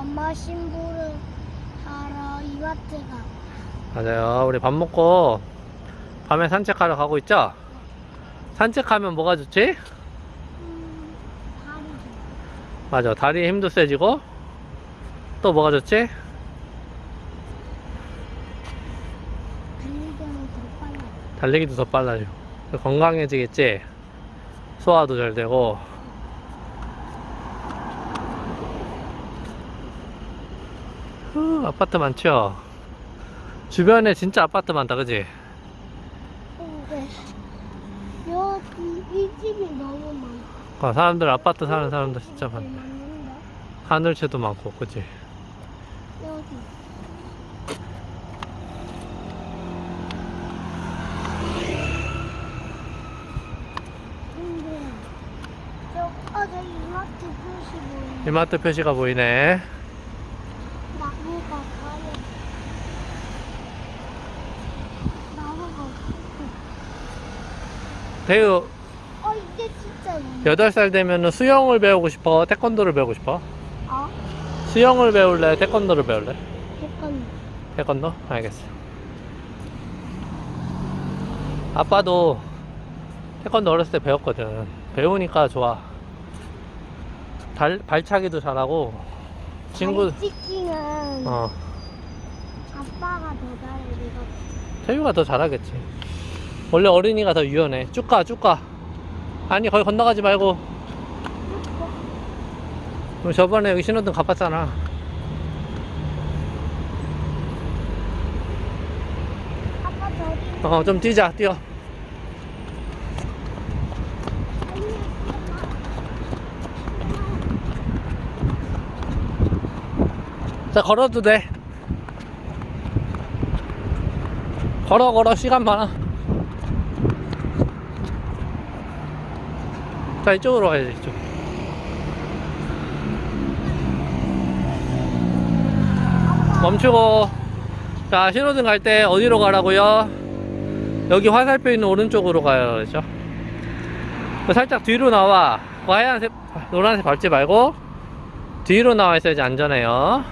엄마 신부를 하러 이마트 가. 맞아요. 우리 밥 먹고 밤에 산책하러 가고 있죠? 산책하면 뭐가 좋지? 음, 다리 좀. 맞아. 다리에 힘도 세지고 또 뭐가 좋지? 달리기는 더 빨라. 달리기도 더 빨라져. 건강해지겠지? 소화도 잘 되고. 후, 아파트 많죠? 주변에 진짜 아파트 많다, 그지? 여기 이 집이 너무 많아. 아, 사람들 아파트 사는 사람들 진짜 많네. 많은데 하늘채도 많고, 그지? 여기. 근데 저 어제 이마트 표시 보이네. 이마트 표시가 보이네. 나무가 가요. 나무가. 대유, 어 이게 진짜 많네. 8살 되면 수영을 배우고 싶어? 태권도를 배우고 싶어? 어? 수영을 배울래? 태권도를 배울래? 약간 태권도? 알겠어. 아빠도 태권도 어렸을 때 배웠거든. 배우니까 좋아. 달, 발차기도 잘하고, 친구, 찍기는 어, 아빠가 더 잘해 내가. 태유가 더 잘하겠지. 원래 어린이가 더 유연해. 쭉 가, 쭉 가. 아니, 거기 건너가지 말고. 저번에 여기 신호등 가봤잖아. 아빠 저기. 어, 좀 뛰자, 뛰어. 자, 걸어도 돼. 걸어, 걸어, 시간 많아. 자, 이쪽으로 가야지, 이쪽. 멈추고. 자, 신호등 갈 때 어디로 가라고요? 여기 화살표 있는 오른쪽으로 가요, 그렇죠? 살짝 뒤로 나와. 그 하얀색, 노란색 밟지 말고 뒤로 나와 있어야지 안전해요.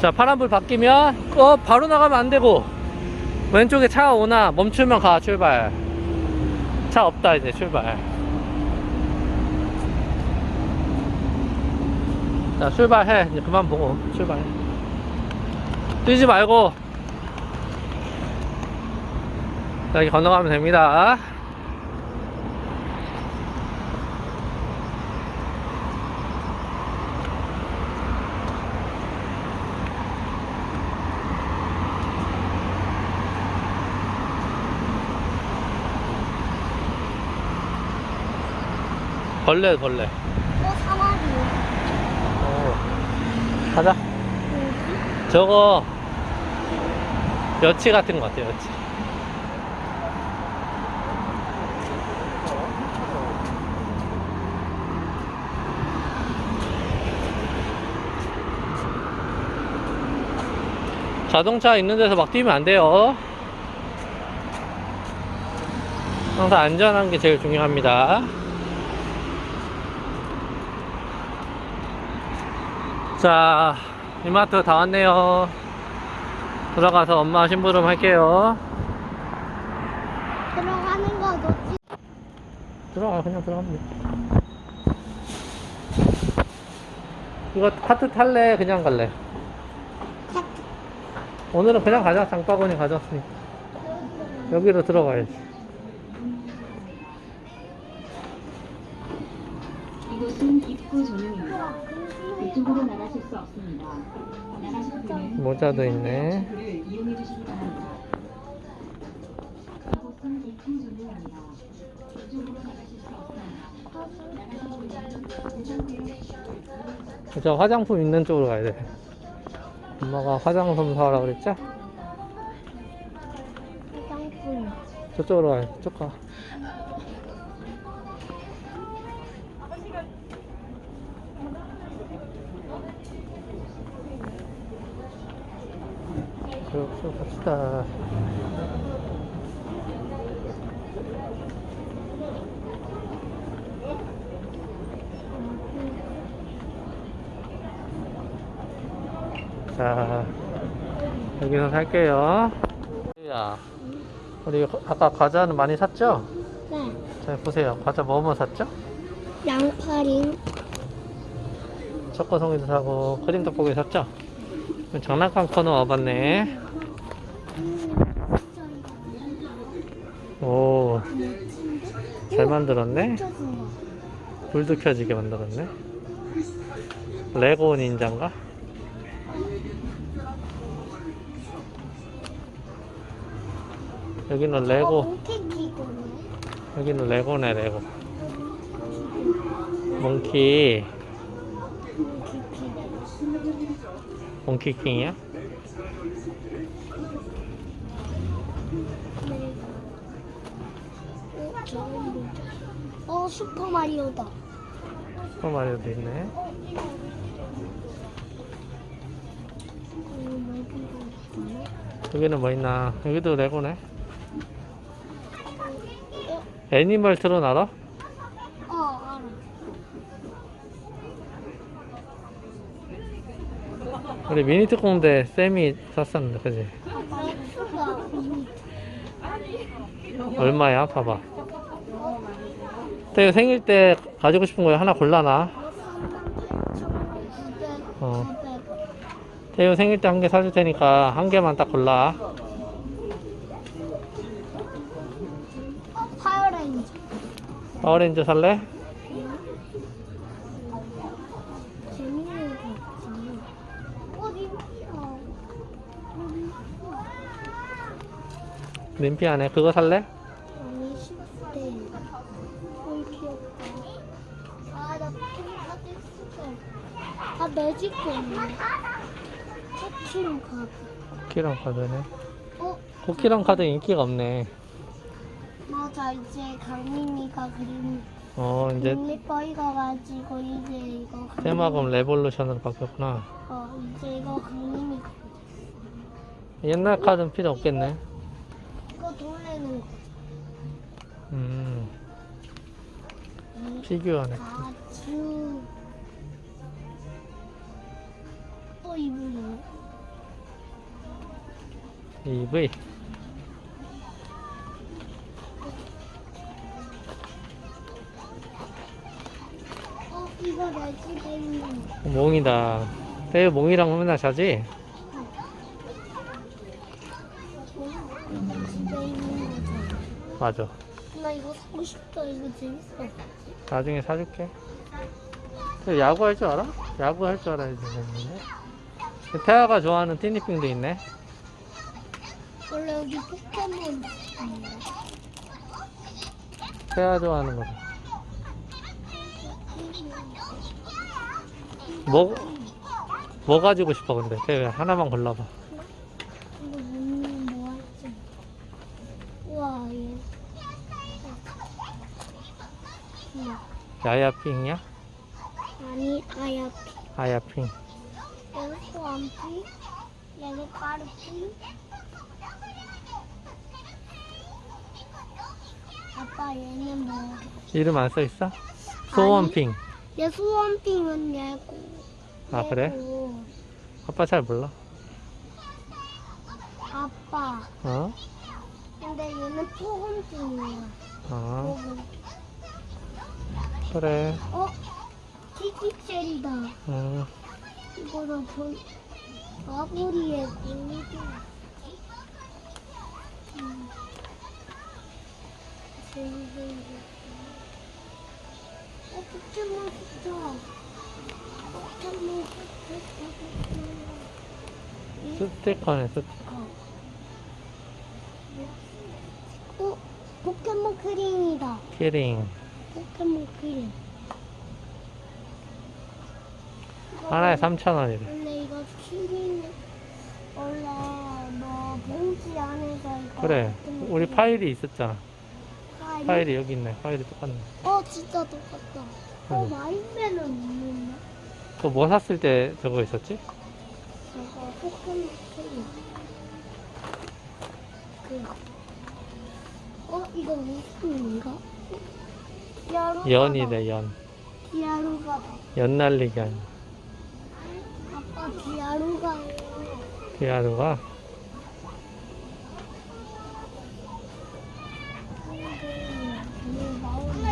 자, 파란불 바뀌면 어 바로 나가면 안 되고 왼쪽에 차 오나 멈추면 가 출발. 차 없다 이제 출발. 자, 출발해. 이제 그만 보고 출발해. 뛰지 말고 자, 여기 건너가면 됩니다. 벌레 벌레. 또 사마리. 어. 가자. 뭐지? 저거 여치 같은 것 같아요. 여치. 자동차 있는 데서 막 뛰면 안 돼요. 항상 안전한 게 제일 중요합니다. 자, 이마트 다 왔네요. 들어가서 엄마 심부름 할게요. 들어가는 거 놓지. 들어가, 그냥 들어가면 돼. 이거 카트 탈래? 그냥 갈래? 오늘은 그냥 가자. 장바구니 가져왔으니까. 여기로 들어가야지. 이곳은 입구 전용입니다. 이쪽으로 나가실 수 없습니다. 나가실 때는 모자도 있네. 를 이용해 주시기 바랍니다. 이곳은 입구 전용입니다. 이쪽으로 나가실 수 없습니다. 저 화장품 있는 쪽으로 가야 돼. 엄마가 화장품 사오라 그랬죠? 화장품. 저쪽으로 가야 돼. 쭉 가. 쭉 갑시다. 자, 여기서 살게요. 야, 우리 아까 과자는 많이 샀죠? 네. 자, 보세요. 과자 뭐뭐 샀죠? 양파링. 초코송이도 사고, 크림 떡볶이 샀죠? 장난감 코너 와봤네. 오, 잘 만들었네? 불도 켜지게 만들었네. 레고 닌자인가? 여기는 레고. 여기는 레고네, 레고. 몽키, 몽키킹이야? 어, 저건 뭐지? 어, 슈퍼 마리오다. 슈퍼 마리오도 있네. 어, 여기도 있네. 여기는 뭐 있나? 여기도 레고네. 어, 애니멀 트론 알아? 어, 알아. 우리 미니 특공대 쌤이 샀었는데, 그지? 미니. 얼마야? 봐봐. 태우 생일 때 가지고 싶은 거 하나 골라놔. 어. 태우 생일 때 한 개 사줄 테니까 한 개만 딱 골라. 어, 파워레인저. 살래? 림피 안에 그거 살래? 매직도 있네. 터치는 가비. 쿠키랑 카드네. 어, 쿠키랑 카드 인기가 없네. 맞아. 이제 강민이가 그림, 어, 이제 국립버이가 가지고 이제 이거 테마금 레볼루션으로 바뀌었구나. 어, 이제 이거 강민이가. 옛날 카드는 필요 없겠네. 이거 돌리는 거. 음, 이 피규어네. 아주. 또 이불이네. EV. 어, 이거 있는 거. 몽이다. 태우 몽이랑 맨날 자지? 내 집에 있는 거잖아. 맞아. 나 이거 사고 싶다. 이거 재밌어. 나중에 사줄게. 태우 야구 할 줄 알아? 야구 할 줄 알아야지. 되는데. 태아가 좋아하는 티니핑도 있네. 원래 여기 포켓몬. 태아 좋아하는 거. 뭐, 뭐 가지고 싶어, 근데? 태우야, 하나만 골라봐. 이거 뭐, 뭐 할지. 우와, 얘. 우와. 야야핑이야? 아니, 아야피. 아야핑. 소원피. 얘는 까르피. 아빠, 얘는 뭐? 이름 안 써있어? 소원핑. 얘 소원핑은 얘고. 아, 그래? 얘고. 아빠 잘 몰라. 아빠. 어? 근데 얘는 포근핑이야. 어, 포근. 그래. 어? 티티첼이다. 음, 이거는 본 음. 재밌는 어, 포켓몬 진짜. 포켓몬 진짜. 스티커네, 스티커. 어, 포켓몬 크림이다. 키링. 포켓몬 크림. 하나에 3,000원이래. 원래 이거 키링 원래 뭐 봉지 안에서 이거 그래. 우리. 파일이 있었잖아. 파일이? 파일이 여기 있네. 파일이 똑같네. 어 진짜 똑같다. 어 응. 마인맨은 없는데? 그거 뭐 샀을 때 저거 있었지? 저거 포켓몬 크림. 그. 어 이거 무슨 인가? 디아루가 연이래, 연. 디아루가 연 날리기 아니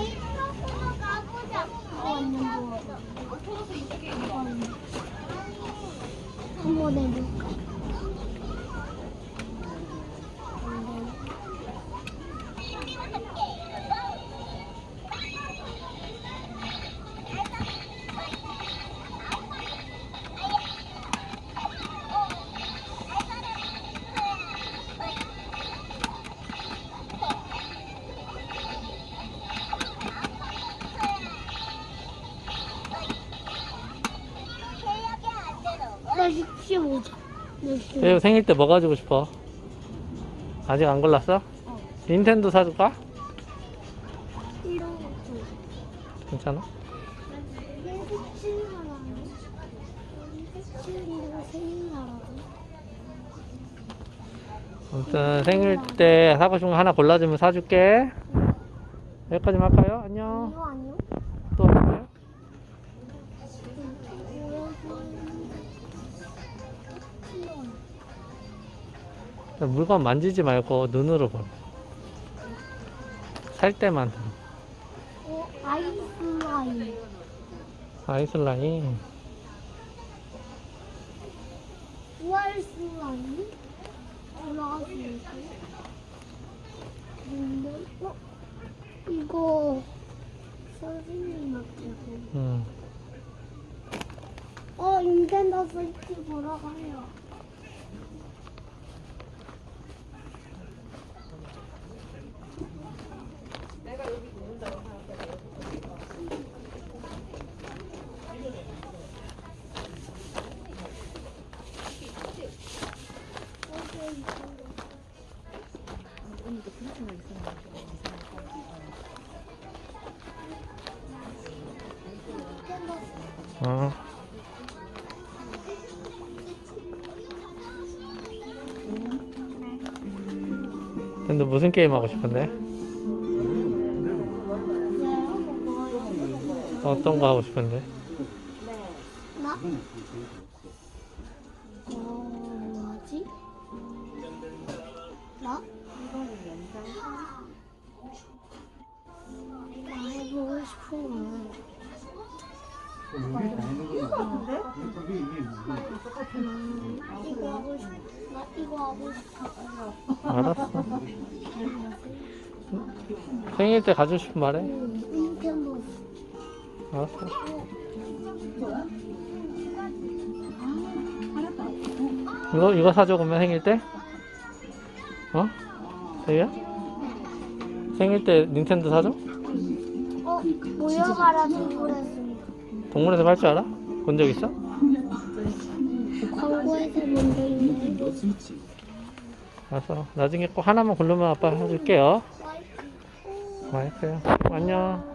이거 가보자. 완전 좋아. 한번 해볼까? 세우 생일 때 뭐 가지고 싶어? 아직 안 골랐어? 닌텐도 사줄까? 이런 거. 괜찮아? 아무튼 생일 때 사고 싶은 거 하나 골라주면 사줄게 여기까지만 할까요? 안녕 이거 아니요? 물건 만지지 말고 눈으로 봐. 살 때만 어, 아이스라인. 아이슬라인 월스라인. 올라가시니까. 근데, 어? 이거, 선생님한테. 음. 어, 닌텐도 스위치 보러 가요. 어. 근데 무슨 게임 하고 싶은데? 어떤 거 하고 싶은데? 나? 어, 뭐지? 나? 나 해보고 싶은 음, 이거 하고 싶어. 나 이거 하고 싶어. 알았어. 생일 때 가지고 싶은 말해. 음, 닌텐도. 알았어. 이거 이거 사줘 그러면 생일 때? 어? 세유야? 생일 때 닌텐도 사줘? 어, 모여가라 동물했습니다. 동물에서 팔줄 알아? 본 적 있어? 광고에서 본적 있는데. 알았어. 나중에 꼭 하나만 고르면 아빠 해줄게요. 와이프. 마이크야. 안녕.